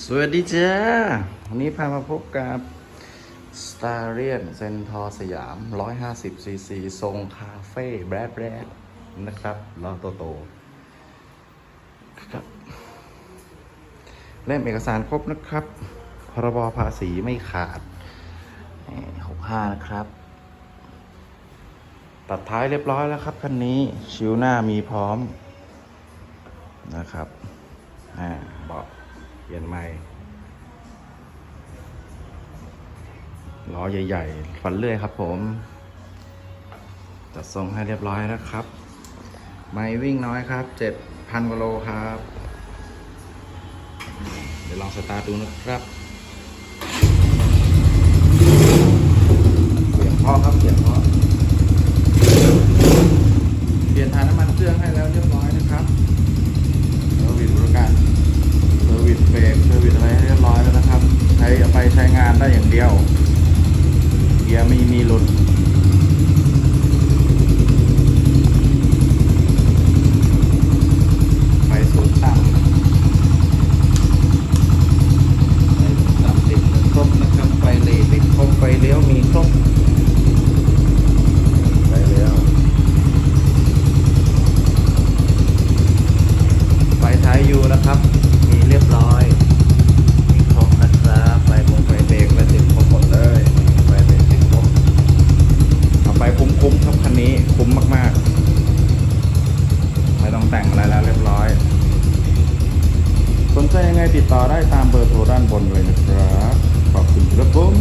สวัสดีจ้าวันนี้พามาพบกับ s t a r i a n เซนทอสยาม 150 ซีซี ทรงคาเฟ่แบรดแบรดนะครับล้อโตโตครับเล่มเอกสารครบนะครับ พรบภาษีไม่ขาดหกห้านะครับ ตัดท้ายเรียบร้อยแล้วครับ คันนี้ ชิวหน้ามีพร้อมนะครับ อ่าบอก ลี่ยนใหม่ล้อใหญ่ๆฟันเลื่อยครับผม จัดทรงให้เรียบร้อยแล้วครับ ไม่วิ่งน้อยครับ7,000กว่าโลครับ เดี๋ยวลองสตาร์ทดูนะครับเสียงเพอครับเสียงเพอ ได้อย่างเดียว เกียร์ไม่มีหลุดไฟสูงต่ำไฟสูงต่ำติดครบนะครับ ไฟเหลติดครบไฟเลี้ยวมีครบไฟเลี้ยวไฟท้ายยูนะครับ มีเรียบร้อย มีครบนะครับ ไฟบงไฟเบรกและติดครบหมดเลย ไฟเบรกติดครบเอาไปคุ้มๆครับคันนี้คุ้มมากๆ ไม่ต้องแต่งอะไรแล้วเรียบร้อย สนใจยังไง ติดต่อได้ตามเบอร์โทรด้านบนเลยนะครับ ขอบคุณครับผม